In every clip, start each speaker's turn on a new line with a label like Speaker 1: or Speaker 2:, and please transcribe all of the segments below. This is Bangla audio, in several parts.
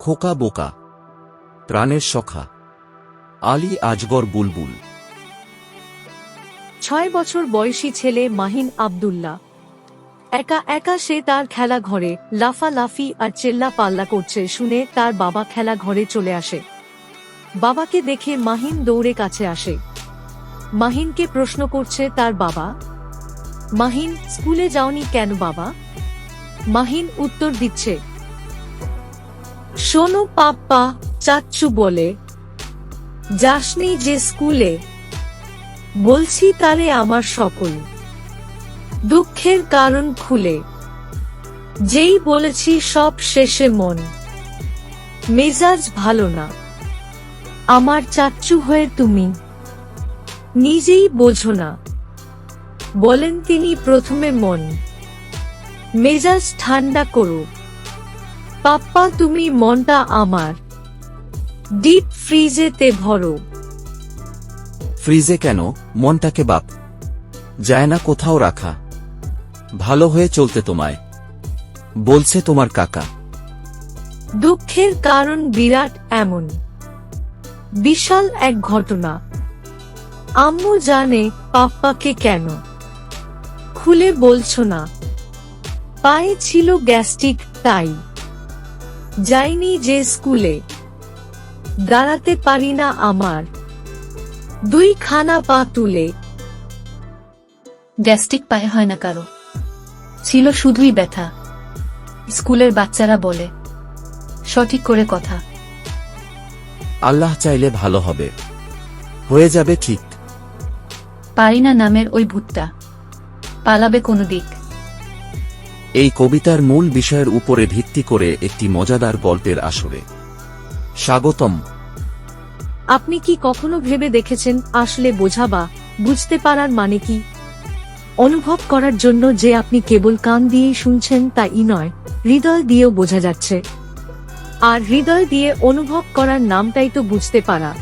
Speaker 1: খোকা বোকা, প্রাণের সখা, আলী আজগর বুলবুল।
Speaker 2: ছয় বছর বয়সী ছেলে মাহিন আব্দুল্লাহ। একা একা সে তার খেলা ঘরে লাফালাফি আর চেল্লা পাল্লা করছে শুনে তার বাবা খেলা ঘরে চলে আসে। বাবাকে দেখে মাহিন দৌড়ে কাছে আসে। মাহিনকে প্রশ্ন করছে তার বাবা, মাহিন, স্কুলে যাওনি কেন বাবা? মাহিন উত্তর দিচ্ছে শোনো পাপ্পা, চাচ্চু বলে, যাসনি যে স্কুলে? বলছি, তারে আমার সকল। দুঃখের কারণ খুলে, যেই বলেছি সব শেষে মন। মেজাজ ভালো না। আমার চাচ্চু হয়ে তুমি নিজেই বোঝো না। বলেন তিনি প্রথমে মন। মেজাজ ঠান্ডা করো। পাপ্পা তুমি মনটা আমার। ডিপ ফ্রিজেতে ভরো।
Speaker 1: ফ্রিজে কেন? মনটাকে বাপ। যায় না কোথাও রাখা। ভালো হয়ে চলতে তোমায়। বলছে তোমার কাকা।
Speaker 2: দুঃখের কারণ বিরাট এমন। বিশাল এক ঘটনা। আম্মু জানে পাপ্পাকে কেন। খুলে বলছো না। পায়ে ছিল গ্যাস্ট্রিক তাই। যাইনি যে স্কুলে। দাঁড়াতে পারি না আমার। দুই খানা পা তুলে।
Speaker 3: গ্যাস্ট্রিক পায়ে হয় না কারও। ছিল শুধুই ব্যথা। স্কুলের বাচ্চারা বলে সঠিক করে কথা।
Speaker 1: আল্লাহ চাইলে ভালো হবে। হয়ে যাবে ঠিক।
Speaker 3: পারি না নামের ওই ভূতটা। পালাবে কোনো দিক।
Speaker 1: এই কবিতার মূল বিষয়ের উপরে ভিত্তি করে একটি মজাদার গল্পের আসরে। স্বাগতম।
Speaker 2: আপনি কি কখনো ভেবে দেখেছেন, আসলে বোঝা বা বুঝতে পারার মানে কি? অনুভব করার জন্য যে আপনি কেবল কান দিয়েই শুনছেন তা ই নয়, হৃদয় দিয়েও বোঝা যাচ্ছে। আর হৃদয় দিয়ে অনুভব করার নামটাই তো বুঝতে পারা।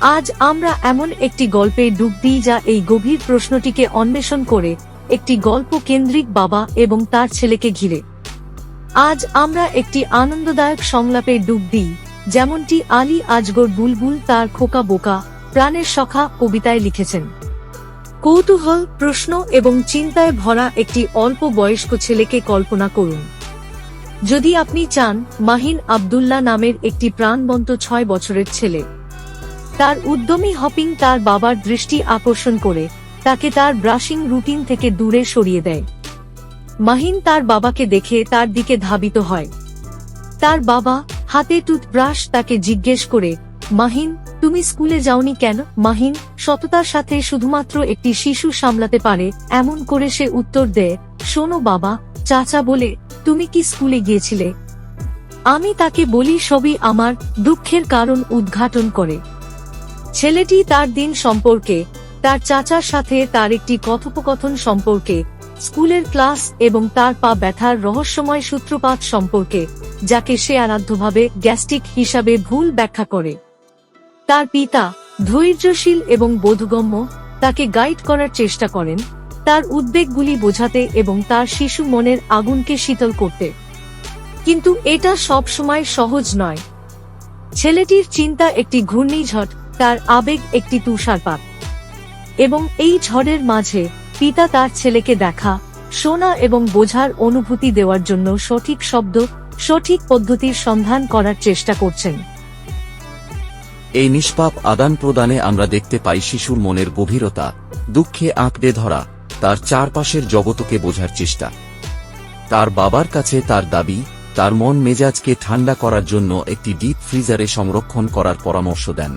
Speaker 2: আজ আমরা এমন একটি গল্পে ডুব দিই যা এই গভীর প্রশ্নটিকে অন্বেষণ করে একটি গল্প কেন্দ্রিক বাবা এবং তার ছেলেকে ঘিরে। আজ আমরা একটি আনন্দদায়ক সংলাপে ডুব দিই, যেমনটি আলী আজগর বুলবুল তার খোকা বোকা, প্রাণের সখা কবিতায় লিখেছেন। কৌতূহল, প্রশ্ন এবং চিন্তায় ভরা একটি অল্প বয়স্ক ছেলেকে কল্পনা করুন। যদি আপনি চান, মাহিন আব্দুল্লাহ নামের একটি প্রাণবন্ত ছয় বছরের ছেলে। তার উদ্যমী হপিং তার বাবার দৃষ্টি আকর্ষণ করে তাকে তার ব্রাশিং রুটিন থেকে দূরে সরিয়ে দেয়। মাহিন তার বাবাকে দেখে তার দিকে ধাবিত হয়। তার বাবা হাতে টুথব্রাশ তাকে জিজ্ঞেস করে, মাহিন, তুমি স্কুলে যাওনি কেন? মাহিন সততার সাথে শুধুমাত্র একটি শিশু সামলাতে পারে, এমন করে সে উত্তর দেয়, শোনো বাবা, চাচা বলে, তুমি কি স্কুলে গিয়েছিলে? আমি তাকে বলি সবই আমার দুঃখের কারণ উদ্ঘাটন করে। ছেলেটি তার দিন সম্পর্কে তার চাচার সাথে তার একটি কথোপকথন সম্পর্কে, স্কুলের ক্লাস এবং তার পা ব্যথার রহস্যময় সূত্রপাত সম্পর্কে, যাকে সে আরাধ্যভাবে গ্যাস্ট্রিক হিসাবে ভুল ব্যাখ্যা করে। তার পিতা ধৈর্যশীল এবং বোধগম্য, তাকে গাইড করার চেষ্টা করেন, তার উদ্বেগগুলি বোঝাতে এবং তার শিশু মনের আগুনকে শীতল করতে। কিন্তু এটা সব সময় সহজ নয়। ছেলেটির চিন্তা একটি ঘূর্ণিঝড়, তার আবেগ একটি তুষারপাত। এবং এই ঝড়ের মাঝে পিতা তার ছেলেকে দেখা, শোনা এবং বোঝার অনুভূতি দেওয়ার জন্য সঠিক শব্দ, সঠিক পদ্ধতির সন্ধান করার চেষ্টা করছেন।
Speaker 1: এই নিষ্পাপ আদান প্রদানে আমরা দেখতে পাই শিশুর মনের গভীরতা, দুঃখে আঁকড়ে ধরা, তার চারপাশের জগতকে বোঝার চেষ্টা। তার বাবার কাছে তার দাবি, তার মন মেজাজকে ঠান্ডা করার জন্য একটি ডিপ ফ্রিজারে সংরক্ষণ করার পরামর্শ দেন।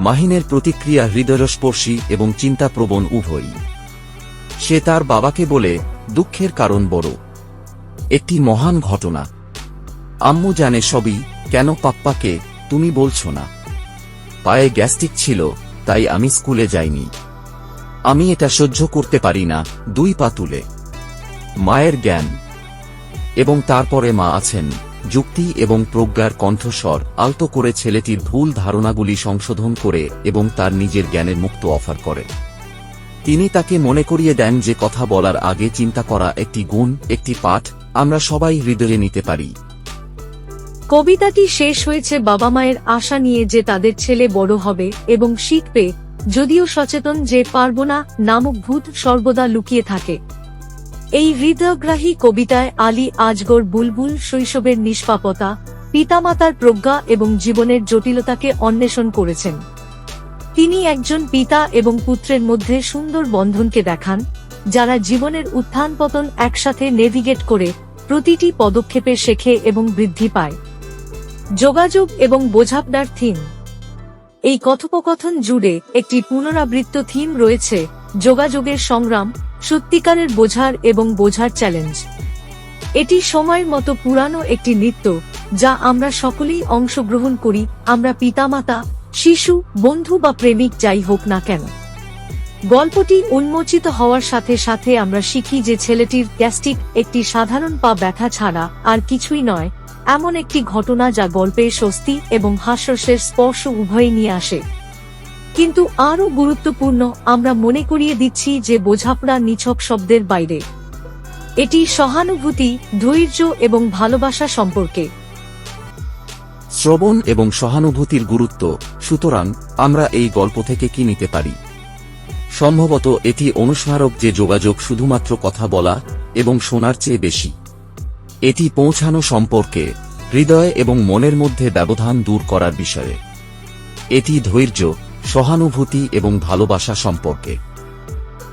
Speaker 1: মাহিনের প্রতিক্রিয়া হৃদয়স্পর্শী এবং চিন্তাপ্রবণ উভয়ই। সে তার বাবাকে বলে, দুঃখের কারণ বড়। একটি মহান ঘটনা। আম্মু জানে সবই, কেন পাপ্পাকে তুমি বলছো না? পায়ে গ্যাস্ট্রিক ছিল, তাই আমি স্কুলে যাইনি। আমি এটা সহ্য করতে পারি না, দুই পা তুলে। মায়ের জ্ঞান। এবং তারপরে মা আছেন। যুক্তি এবং প্রজ্ঞার কণ্ঠস্বর আলতো করে ছেলেটির ভুল ধারণাগুলি সংশোধন করে এবং তার নিজের জ্ঞানের মুক্ত অফার করে। তিনি তাকে মনে করিয়ে দেন যে কথা বলার আগে চিন্তা করা একটি গুণ, একটি পাঠ, আমরা সবাই হৃদয়ে নিতে পারি।
Speaker 2: কবিতাটি শেষ হয়েছে বাবা মায়ের আশা নিয়ে যে তাদের ছেলে বড় হবে এবং শিখবে, যদিও সচেতন যে পারব না নামক ভূত সর্বদা লুকিয়ে থাকে। এই হৃদয়গ্রাহী কবিতায় আলী আজগর বুলবুল শৈশবের নিষ্পাপতা, পিতামাতার প্রজ্ঞা এবং জীবনের জটিলতাকে অন্বেষণ করেছেন। তিনি একজন পিতা এবং পুত্রের মধ্যে সুন্দর বন্ধনকে দেখান, যারা জীবনের উত্থান পতন একসাথে নেভিগেট করে প্রতিটি পদক্ষেপে শেখে এবং বৃদ্ধি পায়। যোগাযোগ এবং বোঝাপনার থিম। এই কথোপকথন জুড়ে একটি পুনরাবৃত্ত থিম রয়েছে যোগাযোগের সংগ্রাম সত্যিকারের বোঝার এবং বোঝার চ্যালেঞ্জ এটি সময়ের মতো পুরানো একটি নৃত্য, যা আমরা সকলেই অংশগ্রহণ করি, আমরা পিতামাতা, শিশু, বন্ধু বা প্রেমিক যাই হোক না কেন। গল্পটি উন্মোচিত হওয়ার সাথে সাথে আমরা শিখি যে ছেলেটির গ্যাস্ট্রিক একটি সাধারণ পা ব্যথা ছাড়া আর কিছুই নয়, এমন একটি ঘটনা যা গল্পে স্বস্তি এবং হাস্যস্যের স্পর্শ উভয়ই নিয়ে আসে। কিন্তু আরও গুরুত্বপূর্ণ, আমরা মনে করিয়ে দিচ্ছি যে বোঝাপড়া নিছক শব্দের বাইরে। এটি সহানুভূতি, ধৈর্য এবং ভালোবাসা সম্পর্কে।
Speaker 1: শ্রবণ এবং সহানুভূতির গুরুত্ব, সুতরাং আমরা এই গল্প থেকে কি নিতে পারি? সম্ভবত এটি অনুস্মারক যে যোগাযোগ শুধুমাত্র কথা বলা এবং শোনার চেয়ে বেশি। এটি পৌঁছানো সম্পর্কে, হৃদয় এবং মনের মধ্যে ব্যবধান দূর করার বিষয়ে। এটি ধৈর্য সহানুভূতি এবং ভালোবাসা সম্পর্কে।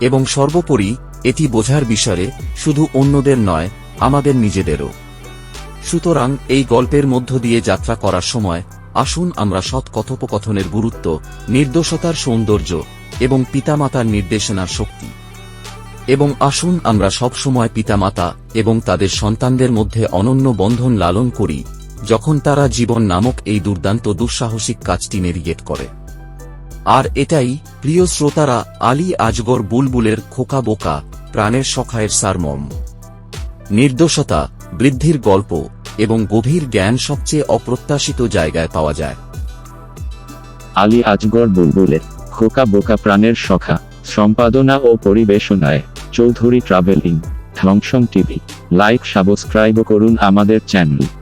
Speaker 1: এবং সর্বোপরি, এটি বোঝার বিষয়ে শুধু অন্যদের নয়, আমাদের নিজেদেরও। সুতরাং, এই গল্পের মধ্য দিয়ে যাত্রা করার সময়, আসুন আমরা সৎ কথোপকথনের গুরুত্ব, নির্দোষতার সৌন্দর্য এবং পিতামাতার নির্দেশনার শক্তি। এবং আসুন আমরা সব সময় পিতামাতা এবং তাদের সন্তানদের মধ্যে অনন্য বন্ধন লালন করি, যখন তারা জীবন নামক এই দুর্দান্ত দুঃসাহসিক কাজটি নেভিগেট করে। আর এটাই প্রিয় শ্রোতারা আলী আজগর বুলবুলের খোকা বোকা, প্রাণের সখায়ের সারমর্ম। নির্দোষতা, বৃদ্ধির গল্প এবং গভীর জ্ঞান সবচেয়ে অপ্রত্যাশিত জায়গায় পাওয়া যায়।
Speaker 4: আলী আজগর বুলবুলের খোকা বোকা, প্রাণের সখা, সম্পাদনা ও পরিবেশনায় চৌধুরী ট্রাভেলিং ধ্বংসং টিভি। লাইক, সাবস্ক্রাইব করুন আমাদের চ্যানেল।